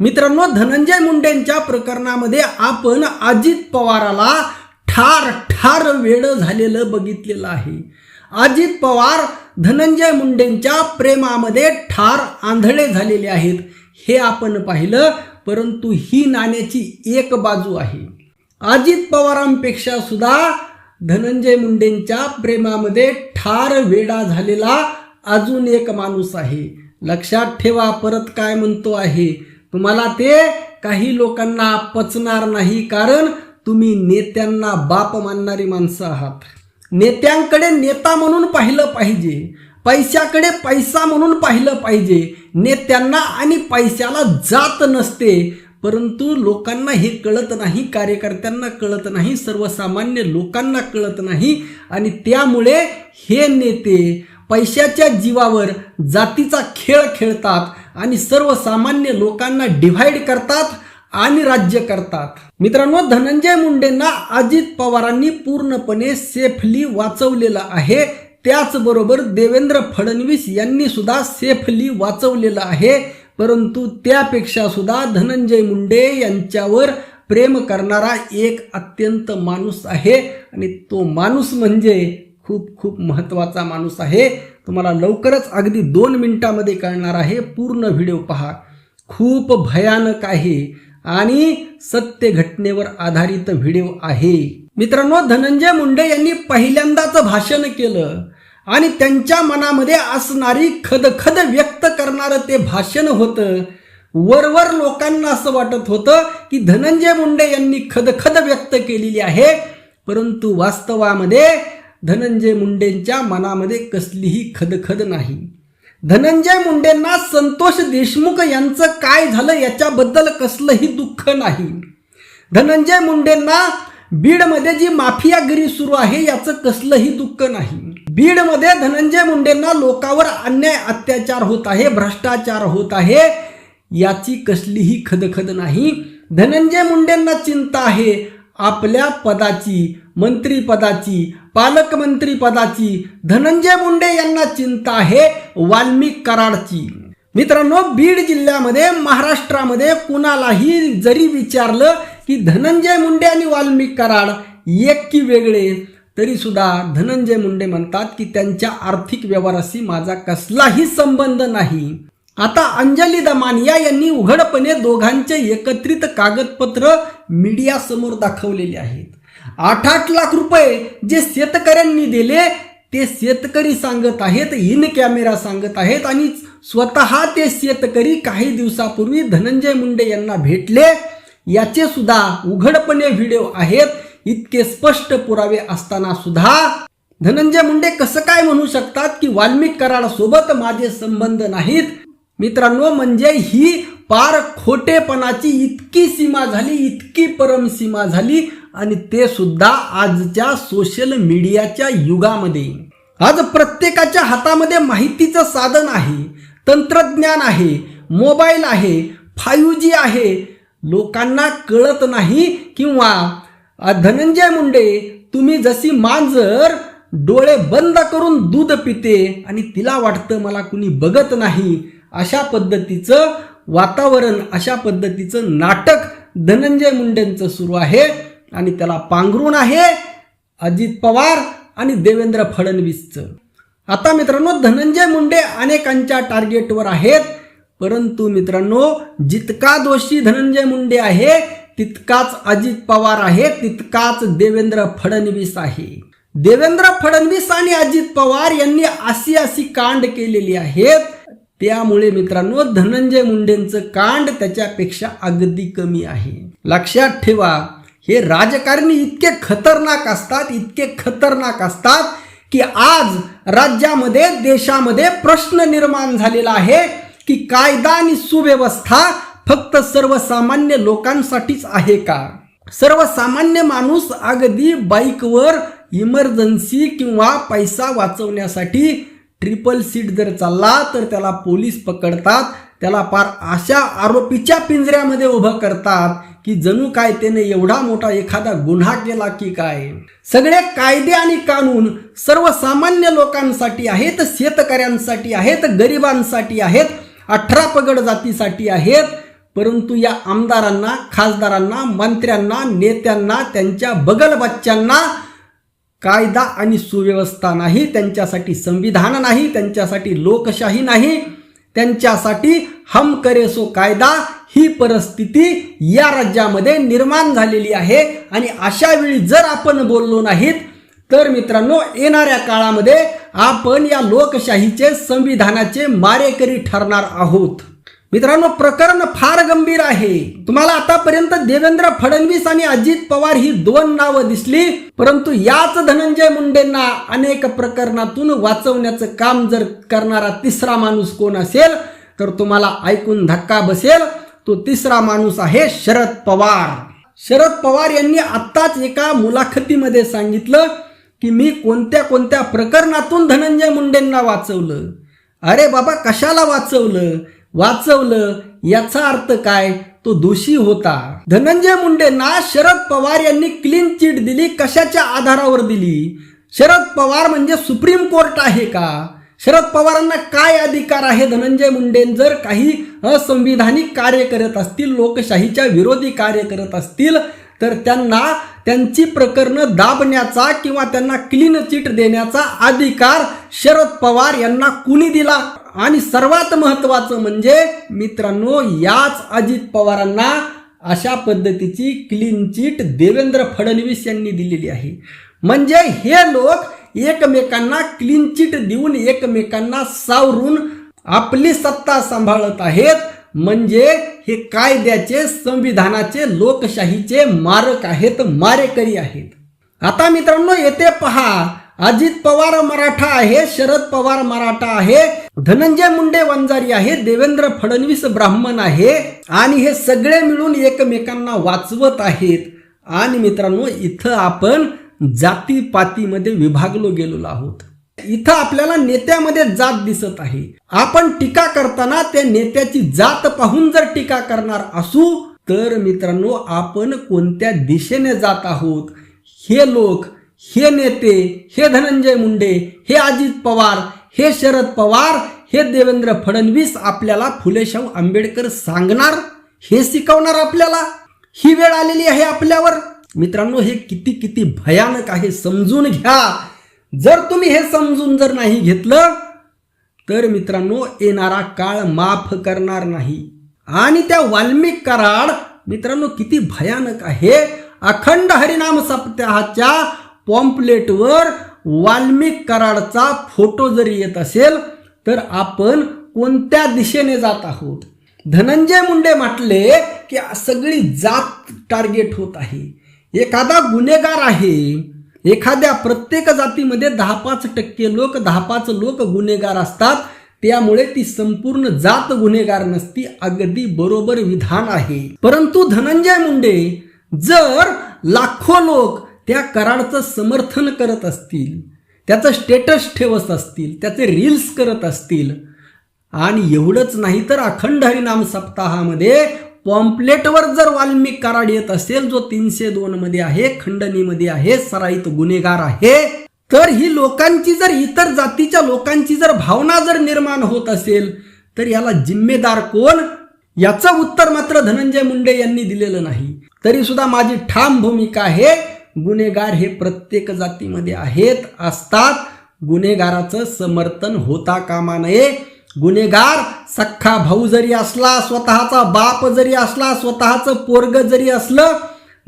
मित्रांनो धनंजय मुंडेंच्या प्रकरणामध्ये आपण अजित पवाराला ठार ठार वेळ झालेलं बघितलेलं आहे. अजित पवार धनंजय मुंडेंच्या प्रेमामध्ये ठार आंधळे झालेले आहेत. हे आपण पाहिलं परंतु ही नाण्याची एक बाजू आहे. अजित पवारांपेक्षा सुद्धा धनंजय मुंडेंच्या प्रेमामध्ये ठार वेडा झालेला अजून एक माणूस आहे. लक्षात ठेवा परत काय म्हणतो आहे? तुम्हाला ते काही लोकांना पचणार नाही कारण तुम्ही नेत्यांना बाप मानणारी माणसं आहात. नेत्यांकडे नेता म्हणून पाहिलं पाहिजे पैशाकडे पैसा म्हणून पाहिलं पाहिजे. नेत्यांना आणि पैशाला जात नसते परंतु लोकांना हे कळत नाही कार्यकर्त्यांना कळत नाही सर्वसामान्य लोकांना कळत नाही. आणि त्यामुळे हे नेते पैशाच्या जीवावर जातीचा खेळ खेळतात आणि सर्वसामान्य लोकांना डिव्हाइड करतात आणि राज्य करतात. मित्रांनो धनंजय मुंडेंना अजित पवारांनी पूर्णपणे सेफली वाचवलेलं आहे. त्याचबरोबर देवेंद्र फडणवीस यांनी सुद्धा सेफली वाचवलेलं आहे. परंतु त्यापेक्षा सुद्धा धनंजय मुंडे यांच्यावर प्रेम करणारा एक अत्यंत माणूस आहे. आणि तो माणूस म्हणजे खूप खूप महत्त्वाचा माणूस आहे. तुम्हाला लवकरच अगदी दोन मिनिटामध्ये कळणार आहे. पूर्ण व्हिडिओ पहा. खूप भयानक आहे आणि सत्य घटनेवर आधारित व्हिडिओ आहे. मित्रांनो धनंजय मुंडे यांनी पहिल्यांदाच भाषण केलं आणि त्यांच्या मनामध्ये असणारी खदखद व्यक्त करणारं ते भाषण होतं. वरवर लोकांना असं वाटत होतं की धनंजय मुंडे यांनी खदखद व्यक्त केलेली आहे परंतु वास्तवामध्ये धनंजय मुंडेंच्या मनामध्ये कसलीही खदखद नाही. धनंजय मुंडेंना संतोष देशमुख यांचं काय झालं याच्याबद्दल कसलंही दुःख नाही. धनंजय मुंडेंना बीडमध्ये जी माफियागिरी सुरू आहे याचं कसलंही दुःख नाही. बीडमध्ये धनंजय मुंडेंना लोकांवर अन्याय अत्याचार होत आहे भ्रष्टाचार होत आहे याची कसलीही खदखद नाही. धनंजय मुंडेंना चिंता आहे आपल्या पदाची मंत्रीपदाची पालकमंत्री पदाची धनंजय मुंडे यांना चिंता आहे वाल्मिक कराडची. मित्रांनो बीड जिल्ह्यामध्ये महाराष्ट्रामध्ये कुणालाही जरी विचारलं की धनंजय मुंडे आणि वाल्मिक कराड एक की वेगळे तरी सुद्धा धनंजय मुंडे म्हणतात की त्यांच्या आर्थिक व्यवहाराशी माझा कसलाही संबंध नाही. आता अंजली दमानिया यांनी उघडपणे दोघांचे एकत्रित कागदपत्र मीडियासमोर दाखवलेले आहेत. आठ आठ लाख रुपये जे शेतकऱ्यांनी दिले ते शेतकरी सांगत आहेत इन कॅमेरा सांगत आहेत आणि स्वतः ते शेतकरी काही दिवसापूर्वी धनंजय मुंडे यांना भेटले. याचे सुद्धा उघडपणे व्हिडिओ आहेत. इतके स्पष्ट पुरावे असताना सुद्धा धनंजय मुंडे कसं काय म्हणू शकतात की वाल्मिक कराडसोबत माझे संबंध नाहीत? मित्रांनो म्हणजे ही पार खोटेपणाची इतकी सीमा झाली इतकी परम सीमा झाली आणि ते सुद्धा आजच्या सोशल मीडियाच्या युगामध्ये. आज प्रत्येकाच्या हातामध्ये माहितीचं साधन आहे तंत्रज्ञान आहे मोबाईल आहे फायू जी आहे. लोकांना कळत नाही किंवा धनंजय मुंडे तुम्ही जशी मांजर डोळे बंद करून दूध पिते आणि तिला वाटतं मला कुणी बघत नाही अशा पद्धतीचं वातावरण अशा पद्धतीचं नाटक धनंजय मुंडेंचं सुरू आहे. आणि त्याला पांघरून आहे अजित पवार आणि देवेंद्र फडणवीसचं. आता मित्रांनो धनंजय मुंडे अनेकांच्या टार्गेटवर आहेत. परंतु मित्रांनो जितका दोषी धनंजय मुंडे आहे तितकाच अजित पवार आहे तितकाच देवेंद्र फडणवीस आहे. देवेंद्र फडणवीस आणि अजित पवार यांनी अशी अशी कांड केलेली आहेत. त्यामुळे मित्रांनो धनंजय मुंडेंचं कांड त्याच्यापेक्षा अगदी कमी आहे. लक्षात ठेवा हे राजकारणी इतके खतरनाक असतात इतके खतरनाक असतात की आज राज्यामध्ये देशामध्ये प्रश्न निर्माण झालेला आहे की कायदा आणि सुव्यवस्था फक्त सर्वसामान्य लोकांसाठीच आहे का? सर्वसामान्य माणूस अगदी बाईकवर इमर्जन्सी किंवा पैसा वाचवण्यासाठी ट्रिपल सीट जर चालला तर त्याला पोलीस पकडतात त्याला फार अशा आरोपीच्या पिंजऱ्यामध्ये उभं करतात. की जणू काय त्याने एवढा मोठा एखादा गुन्हा केला की काय? सगळे कायदे आणि कानून सर्वसामान्य लोकांसाठी आहेत शेतकऱ्यांसाठी आहेत गरिबांसाठी आहेत अठरा पगड जातीसाठी आहेत. परंतु या आमदारांना खासदारांना मंत्र्यांना नेत्यांना त्यांच्या बगल बच्च्यांना कायदा आणि सुव्यवस्था नाही त्यांच्यासाठी संविधान नाही त्यांच्यासाठी लोकशाही नाही त्यांच्यासाठी हम करे सो कायदा ही परिस्थिती या राज्यामध्ये निर्माण झालेली आहे. आणि अशा वेळी जर आपण बोललो नाहीत तर मित्रांनो येणाऱ्या काळामध्ये आपण या लोकशाहीचे संविधानाचे मारेकरी ठरणार आहोत. मित्रांनो प्रकरण फार गंभीर आहे. तुम्हाला आतापर्यंत देवेंद्र फडणवीस आणि अजित पवार ही दोन नावं दिसली परंतु याच धनंजय मुंडेंना अनेक प्रकरणातून वाचवण्याचं काम जर करणारा तिसरा माणूस कोण असेल तर तुम्हाला ऐकून धक्का बसेल तो तिसरा माणूस आहे शरद पवार. शरद पवार यांनी आत्ताच एका मुलाखतीमध्ये सांगितलं की मी कोणत्या कोणत्या प्रकरणातून धनंजय मुंडेंना वाचवलं. अरे बाबा कशाला वाचवलं? वाचवलं याचा अर्थ काय? तो दोषी होता. धनंजय मुंडेंना शरद पवार यांनी क्लीन चिट दिली कशाच्या आधारावर दिली? शरद पवार म्हणजे सुप्रीम कोर्ट आहे का? शरद पवारांना काय अधिकार आहे? धनंजय मुंडे जर काही असंविधानिक कार्य करत असतील लोकशाहीच्या विरोधी कार्य करत असतील तर त्यांना त्यांची प्रकरणं दाबण्याचा किंवा त्यांना क्लीन चिट देण्याचा अधिकार शरद पवार यांना कुणी दिला? आणि सर्वात महत्वाचं म्हणजे मित्रांनो याच अजित पवारांना अशा पद्धतीची क्लीन चिट देवेंद्र फडणवीस यांनी दिलेली आहे. म्हणजे हे लोक एकमेकांना क्लीन चिट देऊन एकमेकांना सावरून आपली सत्ता सांभाळत आहेत. म्हणजे हे कायद्याचे संविधानाचे लोकशाहीचे मारक आहेत मारेकरी आहेत. आता मित्रांनो येथे पहा. अजित पवार मराठा आहे शरद पवार मराठा आहे धनंजय मुंडे वंजारी आहे देवेंद्र फडणवीस ब्राह्मण आहे आणि हे सगळे मिळून एकमेकांना वाचवत आहेत. आणि मित्रांनो इथं आपण जातीपातीमध्ये विभागलो गेलेलो आहोत. इथं आपल्याला नेत्यामध्ये जात दिसत आहे. आपण टीका करताना त्या नेत्याची जात पाहून जर टीका करणार असू तर मित्रांनो आपण कोणत्या दिशेने जात आहोत? हे लोक हे नेते हे धनंजय मुंडे हे अजित पवार हे शरद पवार हे देवेंद्र फडणवीस आपल्याला फुलेशाहू आंबेडकर सांगणार? हे शिकवणार आपल्याला? ही वेळ आलेली आहे आपल्यावर. मित्रांनो हे किती किती भयानक आहे समजून घ्या. जर तुम्ही हे समजून जर नाही घेतलं तर मित्रांनो येणारा काळ माफ करणार नाही. आणि त्या वाल्मिक कराड मित्रांनो किती भयानक आहे. अखंड हरिनाम सप्ताहाच्या पॉम्पलेटवर वाल्मिक कराडचा फोटो जरी येत असेल तर आपण कोणत्या दिशेने जात आहोत? धनंजय मुंडे म्हटले की सगळी जात टार्गेट होत आहे. एखादा गुन्हेगार आहे एखाद्या प्रत्येक जातीमध्ये दहा पाच टक्के लोक दहा पाच लोक गुन्हेगार असतात. त्यामुळे ती संपूर्ण जात गुन्हेगार नसती अगदी बरोबर विधान आहे. परंतु धनंजय मुंडे जर लाखो लोक त्या कराडचं समर्थन करत असतील त्याचं स्टेटस ठेवत असतील त्याचे रील्स करत असतील आणि एवढंच नाही तर अखंड हरिनाम सप्ताहामध्ये पॉम्पलेटवर जर वाल्मिक कराड येत असेल जो तीनशे दोन मध्ये आहे खंडणीमध्ये आहे सराईत गुन्हेगार आहे तर ही लोकांची जर इतर जातीच्या लोकांची जर भावना जर निर्माण होत असेल तर याला जिम्मेदार कोण? याचं उत्तर मात्र धनंजय मुंडे यांनी दिलेलं नाही. तरी सुद्धा माझी ठाम भूमिका आहे गुन्हेगार हे प्रत्येक जातीमध्ये आहेत असतात. गुन्हेगाराचं समर्थन होता कामा नये. गुन्हेगार सख्खा भाऊ जरी असला स्वतःचा बाप जरी असला स्वतःचं पोरग जरी असलं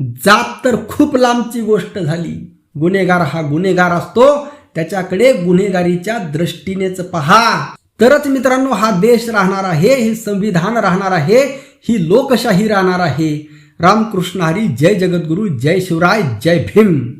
जात तर खूप लांबची गोष्ट झाली. गुन्हेगार हा गुन्हेगार असतो. त्याच्याकडे गुन्हेगारीच्या दृष्टीनेच पहा. तरच मित्रांनो हा देश राहणार आहे हे संविधान राहणार आहे ही लोकशाही राहणार आहे. रामकृष्ण हरी जय जगद्गुरु जय शिवराय जय भीम.